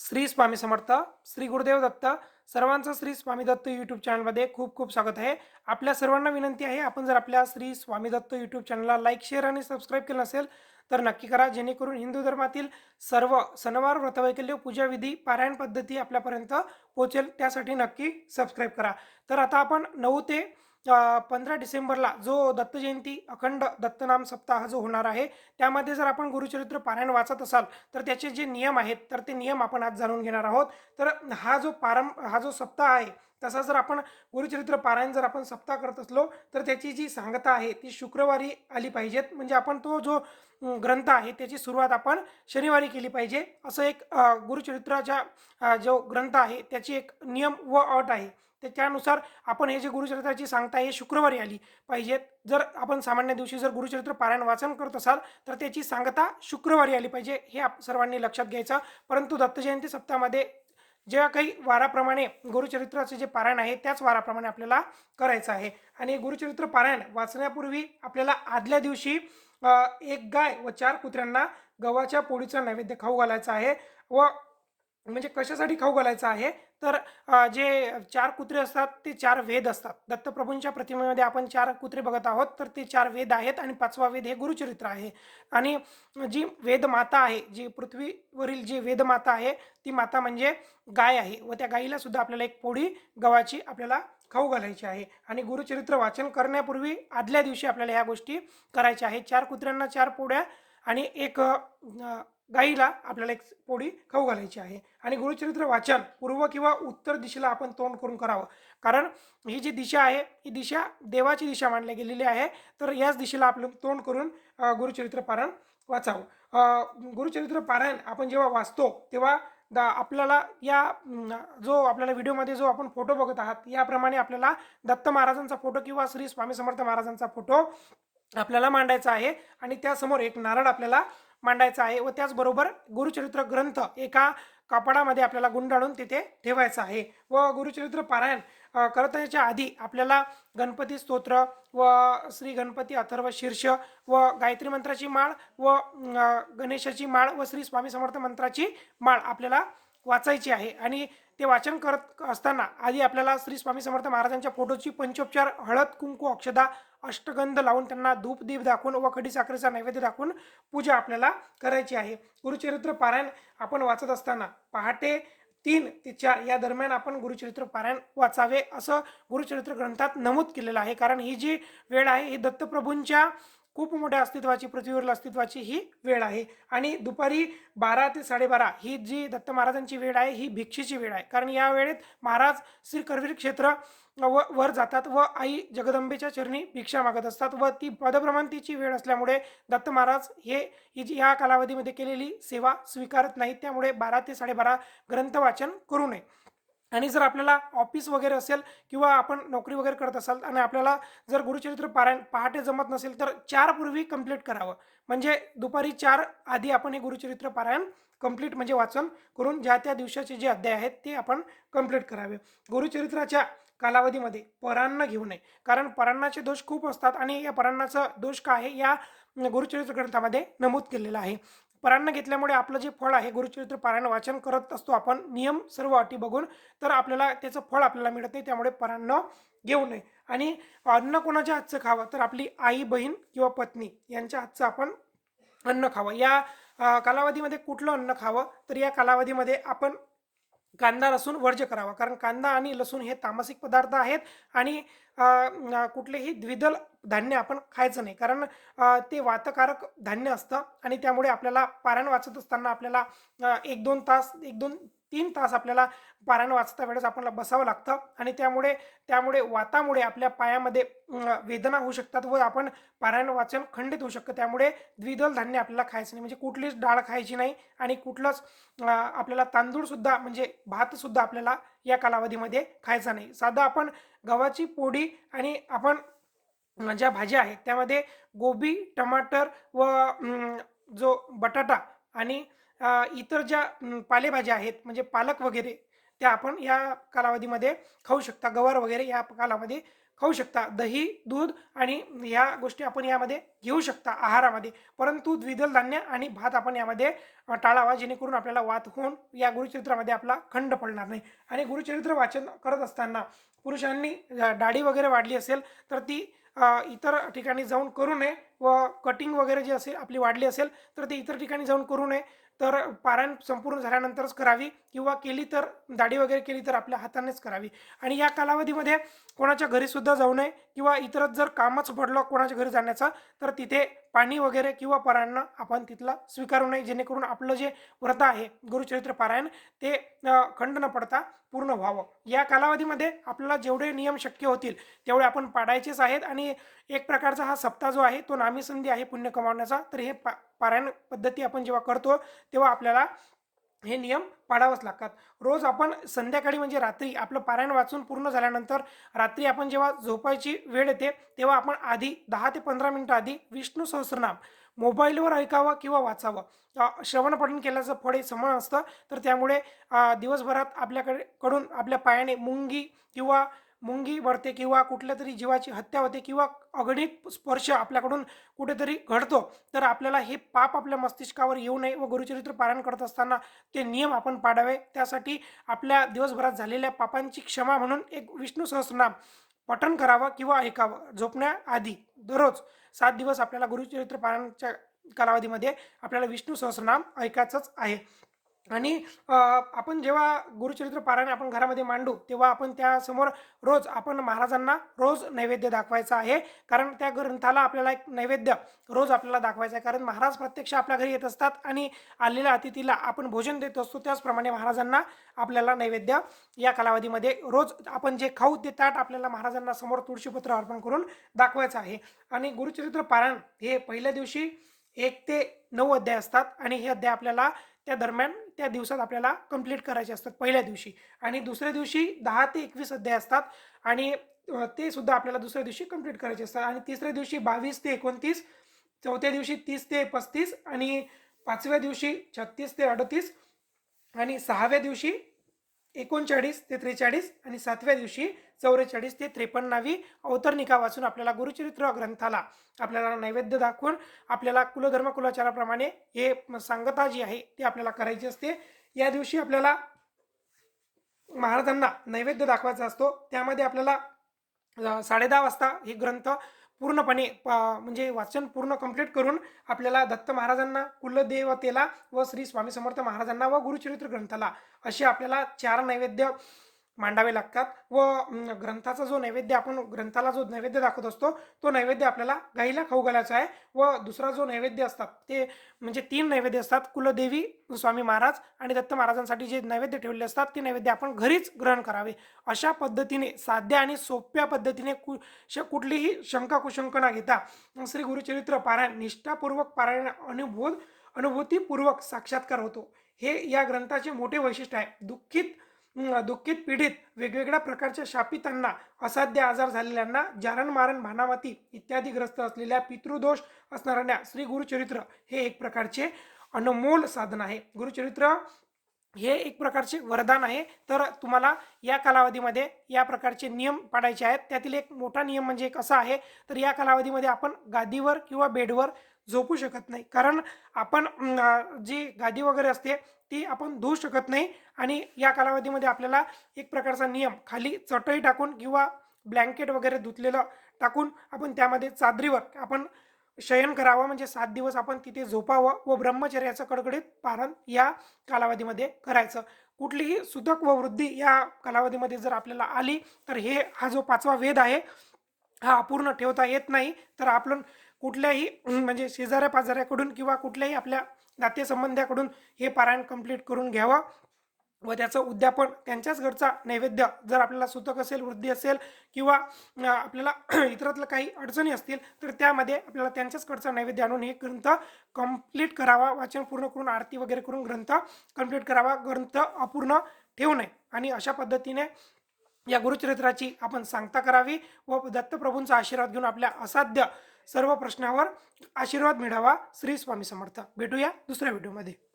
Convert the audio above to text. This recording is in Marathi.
श्री स्वामी समर्थ श्री गुरुदेव दत्त सर्वांचं श्री स्वामी दत्त यूट्यूब चॅनलमध्ये खूप खूप स्वागत आहे. आपल्या सर्वांना विनंती आहे आपण जर आपल्या श्री स्वामी दत्त यूट्यूब चॅनलला लाईक शेअर आणि सबस्क्राईब केलं नसेल तर नक्की करा. जेणेकरून हिंदू धर्मातील सर्व सणवार व्रतवैकल्य पूजाविधी पारायण पद्धती आपल्यापर्यंत पोहोचेल. त्यासाठी नक्की सबस्क्राईब करा. तर आता आपण नऊ ते पंधरा डिसेंबरला जो दत्त जयंती अखंड दत्तनाम सप्ताह जो होणार आहे त्यामध्ये जर आपण गुरुचरित्र पारायण वाचत असाल तर त्याचे जे नियम आहेत तर ते नियम आपण आज जाणून घेणार आहोत. तर हा जो पारं हा जो सप्ताह आहे तसा जर आपण गुरुचरित्र पारायण जर आपण सप्ताह करत असलो तर त्याची जी सांगता आहे ती शुक्रवारी आली पाहिजेत. म्हणजे आपण तो जो ग्रंथ आहे त्याची सुरुवात आपण शनिवारी केली पाहिजे. असं एक गुरुचरित्राच्या जो ग्रंथ आहे त्याची एक नियम व अट आहे. त्यानुसार आपण हे जे गुरुचरित्राची सांगता हे शुक्रवारी आली पाहिजेत जर आपण सामान्य दिवशी जर गुरुचरित्र पारायण वाचन करत असाल तर त्याची सांगता शुक्रवारी आली पाहिजे हे आप सर्वांनी लक्षात घ्यायचं. परंतु दत्तजयंती सप्ताहामध्ये ज्या काही वाराप्रमाणे गुरुचरित्राचे जे पारायण आहे त्याच वाराप्रमाणे आपल्याला करायचं आहे. आणि गुरुचरित्र पारायण वाचण्यापूर्वी आपल्याला आदल्या दिवशी एक गाय व चार कुत्र्यांना गव्हाच्या पोळीचा नैवेद्य खाऊ घालायचा आहे. व म्हणजे कशासाठी खाऊ घालायचं आहे? तर जे चार कुत्रे असतात ते चार वेद असतात. दत्तप्रभूंच्या प्रतिमेमध्ये आपण चार कुत्रे बघत आहोत तर ते चार वेद आहेत आणि पाचवा वेद हे गुरुचरित्र आहे. आणि जी वेदमाता आहे जी पृथ्वीवरील जी वेदमाता आहे ती माता म्हणजे गाय आहे व त्या गायीला सुद्धा आपल्याला एक पोळी गव्हाची आपल्याला खाऊ घालायची आहे. आणि गुरुचरित्र वाचन करण्यापूर्वी आदल्या दिवशी आपल्याला ह्या गोष्टी करायच्या आहेत. चार कुत्र्यांना चार पोळ्या आणि एक गाईला आपल्याला एक पोळी खाऊ घालायची आहे. आणि गुरुचरित्र वाचन पूर्व किंवा उत्तर दिशेला आपण तोंड करून करावं. कारण ही जी दिशा आहे ही दिशा देवाची दिशा मानली गेलेली आहे. तर याच दिशेला आपलं तोंड करून गुरुचरित्र पारायण वाचावं. गुरुचरित्र पारायण आपण जेव्हा वाचतो तेव्हा दा आपल्याला या जो आपल्याला व्हिडिओमध्ये जो आपण फोटो बघत आहात याप्रमाणे आपल्याला दत्त महाराजांचा फोटो किंवा श्री स्वामी समर्थ महाराजांचा फोटो आपल्याला मांडायचा आहे. आणि त्यासमोर एक नारळ आपल्याला मांडायचा आहे व त्याचबरोबर गुरुचरित्र ग्रंथ एका कापडामध्ये आपल्याला गुंडाळून तिथे ठेवायचा आहे. व गुरुचरित्र पारायण करताच्या आधी आपल्याला गणपती स्तोत्र व श्री गणपती अथर्व शीर्ष व गायत्री मंत्राची माळ व गणेशाची माळ व श्री स्वामी समर्थ मंत्राची माळ आपल्याला वाचायची आहे. आणि ते वाचन करत असताना आधी आपल्याला श्री स्वामी समर्थ महाराजांच्या फोटोची पंचोपचार हळद कुंकू अक्षदा अष्टगंध लावून त्यांना धूप दीप दाखवून व खडी साखरेचा नैवेद्य दाखवून पूजा आपल्याला करायची आहे. गुरुचरित्र पारायण आपण वाचत असताना पहाटे तीन ते चार या दरम्यान आपण गुरुचरित्र पारायण वाचावे असं गुरुचरित्र ग्रंथात नमूद केलेलं आहे. कारण ही जी वेळ आहे ही दत्तप्रभूंच्या खूप मोठ्या अस्तित्वाची पृथ्वीवरील अस्तित्वाची ही वेळ आहे. आणि दुपारी बारा ते साडेबारा ही जी दत्त महाराजांची वेळ आहे ही भिक्षेची वेळ आहे. कारण या वेळेत महाराज श्री करवीर क्षेत्र व वर जातात व आई जगदंबेच्या चरणी भिक्षा मागत असतात व ती पदभ्रमंतीची वेळ असल्यामुळे दत्त महाराज हे ही जी या कालावधीमध्ये केलेली सेवा स्वीकारत नाहीत. त्यामुळे बारा ते साडेबारा ग्रंथ वाचन करू नये. आणि जर आपल्याला ऑफिस वगैरे असेल किंवा आपण नोकरी वगैरे करत असाल आणि आपल्याला जर गुरुचरित्र पारायण पहाटे जमत नसेल तर चार पूर्वी कंप्लीट करावं. म्हणजे दुपारी चार आधी आपण हे गुरुचरित्र पारायण कंप्लीट म्हणजे वाचन करून ज्या त्या दिवसाचे जे अध्याय आहेत ते आपण कंप्लीट करावे. गुरुचरित्राच्या कालावधीमध्ये परांना घेऊ नये. कारण परांनाचे दोष खूप असतात आणि या परान्नाचा दोष काय आहे या गुरुचरित्र ग्रंथामध्ये नमूद केलेला आहे. परान्न घेतल्यामुळे आपलं जे फळ आहे गुरुचरित्र पारायण वाचन करत असतो आपण नियम सर्व अटी बघून तर आपल्याला त्याचं फळ आपल्याला मिळत नाही त्यामुळे परान्न घेऊ नये. आणि अन्न कोणाच्या हातचं खावं? तर आपली आई बहीण किंवा पत्नी यांच्या हातचं आपण अन्न खावं. या कालावधीमध्ये कुठलं अन्न खावं? तर या कालावधीमध्ये आपण कांदा लसूण वर्ज्य करावा. कारण कांदा आणि लसूण हे तामसिक पदार्थ आहेत आणि कुठलेही द्विदल धान्य आपण खायचं नाही. कारण ते वातकारक धान्य असतं आणि त्यामुळे आपल्याला पारायण वाचत असताना आपल्याला एक दोन तास एक दोन तीन तास आपल्याला पारायण वाचता वेळेस आपल्याला बसावं लागतं आणि त्यामुळे त्यामुळे वातामुळे आपल्या पायामध्ये वेदना होऊ शकतात व आपण पारायण वाचन खंडित होऊ शकतं. त्यामुळे द्विदल धान्य आपल्याला खायचं नाही. म्हणजे कुठलीच डाळ खायची नाही आणि कुठलंच आपल्याला तांदूळसुद्धा म्हणजे भातसुद्धा आपल्याला या कालावधीमध्ये खायचा नाही. साधं आपण गव्हाची पोळी आणि आपण ज्या भाज्या आहेत त्यामध्ये गोबी टमाटर व जो बटाटा आणि इतर ज्या पालेभाज्या आहेत म्हणजे पालक वगैरे त्या आपण या कालावधीमध्ये खाऊ शकता. गवार वगैरे या कालामध्ये खाऊ शकता. दही दूध आणि या गोष्टी आपण यामध्ये घेऊ शकता आहारामध्ये. परंतु द्विदल धान्य आणि भात आपण यामध्ये टाळावा जेणेकरून आपल्याला वात होऊन या गुरुचरित्रामध्ये आपला खंड पडणार नाही. आणि गुरुचरित्र वाचन करत असताना पुरुषांनी दाढी वगैरे वाढली असेल तर ती इतर ठिकाणी जाऊन करू नये. व कटिंग वगैरे जी असेल आपली वाढली असेल तर ते इतर ठिकाणी जाऊन करू नये. तर पारायण संपूर्ण झाल्यानंतरच करावी किंवा केली तर दाढी वगैरे केली तर आपल्या हातानेच करावी. आणि या कालावधीमध्ये कोणाच्या घरीसुद्धा जाऊ नये किंवा इतरच जर कामच पडलं कोणाच्या घरी जाण्याचं तर तिथे पाणी वगैरे किंवा परायण आपण तिथला स्वीकारू नये. जेणेकरून आपलं जे व्रत आहे गुरुचरित्र पारायण ते खंड न पडता पूर्ण व्हावं. या कालावधीमध्ये आपल्याला जेवढे नियम शक्य होतील तेवढे आपण पाडायचेच आहेत. आणि एक प्रकारचा हा सप्ताह जो आहे तो ना कामी संधी आहे पुण्य कमावण्याचा तर हे पा पारायण पद्धती आपण जेव्हा करतो तेव्हा आपल्याला हे नियम पाळावंच लागतात. रोज आपण संध्याकाळी म्हणजे रात्री आपलं पारायण वाचून पूर्ण झाल्यानंतर रात्री आपण जेव्हा झोपायची वेळ येते तेव्हा आपण आधी दहा ते पंधरा मिनटं आधी विष्णू सहस्रनाम मोबाईलवर ऐकावं किंवा वाचावं. श्रवण पठण केल्याचं फळ हे समान असतं तर त्यामुळे दिवसभरात आपल्याकडे कडून आपल्या पायाने मुंगी किंवा मुंगी भरते किंवा कुठल्या तरी जीवाची हत्या होते किंवा अगणित स्पर्श आपल्याकडून कुठेतरी घडतो तर आपल्याला हे पाप आपल्या मस्तिष्कावर येऊ नये व गुरुचरित्र पारायण करत असताना ते नियम आपण पाडावे. त्यासाठी आपल्या दिवसभरात झालेल्या पापांची क्षमा म्हणून एक विष्णू सहस्रनाम पठण करावं किंवा ऐकावं. झोपण्याआधी दररोज सात दिवस आपल्याला गुरुचरित्र पारायणच्या कालावधीमध्ये आपल्याला विष्णू सहस्रनाम ऐकायचंच आहे. आणि आपण जेव्हा गुरुचरित्र पारायण आपण घरामध्ये मांडू तेव्हा आपण त्यासमोर रोज आपण महाराजांना रोज नैवेद्य दाखवायचा आहे. कारण त्या ग्रंथाला आपल्याला एक नैवेद्य रोज आपल्याला दाखवायचं आहे. कारण महाराज प्रत्यक्ष आपल्या घरी येत असतात आणि आलेल्या अतिथीला आपण भोजन देत असतो. त्याचप्रमाणे महाराजांना आपल्याला नैवेद्य या कालावधीमध्ये रोज आपण जे खाऊ ते ताट आपल्याला महाराजांना समोर तुळशीपत्र अर्पण करून दाखवायचं आहे. आणि गुरुचरित्र पारायण हे पहिल्या दिवशी एक ते नऊ अध्याय असतात. आणि हे अध्याय आपल्याला त्या दरम्यान त्या दिवसात आपल्याला कंप्लीट करायचे असतात पहिल्या दिवशी. आणि दुसऱ्या दिवशी दहा ते एकवीस अध्याय असतात आणि ते सुद्धा आपल्याला दुसऱ्या दिवशी कंप्लीट करायचे असतात. आणि तिसऱ्या दिवशी बावीस ते एकोणतीस चौथ्या दिवशी तीस ते पस्तीस आणि पाचव्या दिवशी छत्तीस ते अडतीस आणि सहाव्या दिवशी एकोणचाळीस ते त्रेचाळीस आणि सातव्या दिवशी चौवेचाळीस ते त्रेपन्नावी अवतरणिका वाचून आपल्याला गुरुचरित्र ग्रंथाला आपल्याला नैवेद्य दाखवून आपल्याला कुलधर्म कुलाचाराप्रमाणे हे सांगता जी आहे ती आपल्याला करायची असते. या दिवशी आपल्याला महाराजांना नैवेद्य दाखवायचा असतो. त्यामध्ये आपल्याला साडेदहा वाजता हे ग्रंथ पूर्णपणे प- म्हणजे वाचन पूर्ण कंप्लीट करून आपल्याला दत्त महाराजांना कुलदेवतेला व श्री स्वामी समर्थ महाराजांना व गुरुचरित्र ग्रंथाला असे आपल्याला चार नैवेद्य मांडावे लागतात व ग्रंथाचा जो नैवेद्य आपण ग्रंथाला जो नैवेद्य दाखवत असतो तो नैवेद्य आपल्याला गाईला खाऊ घालायचा आहे. व दुसरा जो नैवेद्य असतात ते म्हणजे तीन नैवेद्य असतात कुलदेवी स्वामी महाराज आणि दत्त महाराजांसाठी जे नैवेद्य ठेवलेले असतात ते नैवेद्य आपण घरीच ग्रहण करावे. अशा पद्धतीने साध्या आणि सोप्या पद्धतीने कु श कुठलीही शंका कुशंक न घेता श्री गुरुचरित्र पारायण निष्ठापूर्वक पारायण अनुभूत अनुभूतीपूर्वक साक्षात्कार होतो. हे या ग्रंथाचे मोठे वैशिष्ट्य आहे. दुःखित दुःखित पीडित वेगवेगळ्या प्रकारच्या शापितांना असाध्य आजार झालेल्यांना जारण मारण भानावती इत्यादी ग्रस्त असलेल्या पितृदोष असणाऱ्यांना श्री गुरुचरित्र हे एक प्रकारचे अनमोल साधन आहे. गुरुचरित्र हे एक प्रकारचे वरदान आहे. तर तुम्हाला या कालावधीमध्ये या प्रकारचे नियम पाडायचे आहेत. त्यातील एक मोठा नियम म्हणजे एक असा आहे. तर या कालावधीमध्ये आपण गादीवर किंवा बेडवर झोपू शकत नाही. कारण आपण जी गादी वगैरे असते ती आपण धुवू शकत नाही आणि या कालावधीमध्ये आपल्याला एक प्रकारचा नियम खाली चटई टाकून किंवा ब्लँकेट वगैरे धुतलेलं टाकून आपण त्यामध्ये चादरीवर आपण शयन करावं म्हणजे सात दिवस आपण तिथे झोपावं व ब्रह्मचर्याचं कडकडीत पारण या कालावधीमध्ये करायचं. कुठलीही सुतक व वृद्धी या कालावधीमध्ये जर आपल्याला आली तर हे हा जो पाचवा वेद आहे हा अपूर्ण ठेवता येत नाही तर आपण कुठल्याही म्हणजे शेजाऱ्या पाजाऱ्याकडून किंवा कुठल्याही आपल्या नातेसंबंधाकडून हे पारायण कंप्लीट करून घ्यावं व त्याचं उद्यापन त्यांच्याच घरचा नैवेद्य जर आपल्याला सुतक असेल वृद्धी असेल किंवा आपल्याला इतरातलं काही अडचणी असतील तर त्यामध्ये आपल्याला त्यांच्याचकडचा नैवेद्य आणून हे ग्रंथ कंप्लीट करावा वाचन पूर्ण करून आरती वगैरे करून ग्रंथ कंप्लीट करावा ग्रंथ अपूर्ण ठेवू नये आणि अशा पद्धतीने या गुरुचरित्राची आपण सांगता करावी व दत्तप्रभूंचा आशीर्वाद घेऊन आपल्या असाध्य सर्व प्रश्नावर आशीर्वाद मिळावा. श्री स्वामी समर्थ. भेटूया दुसऱ्या व्हिडिओमध्ये.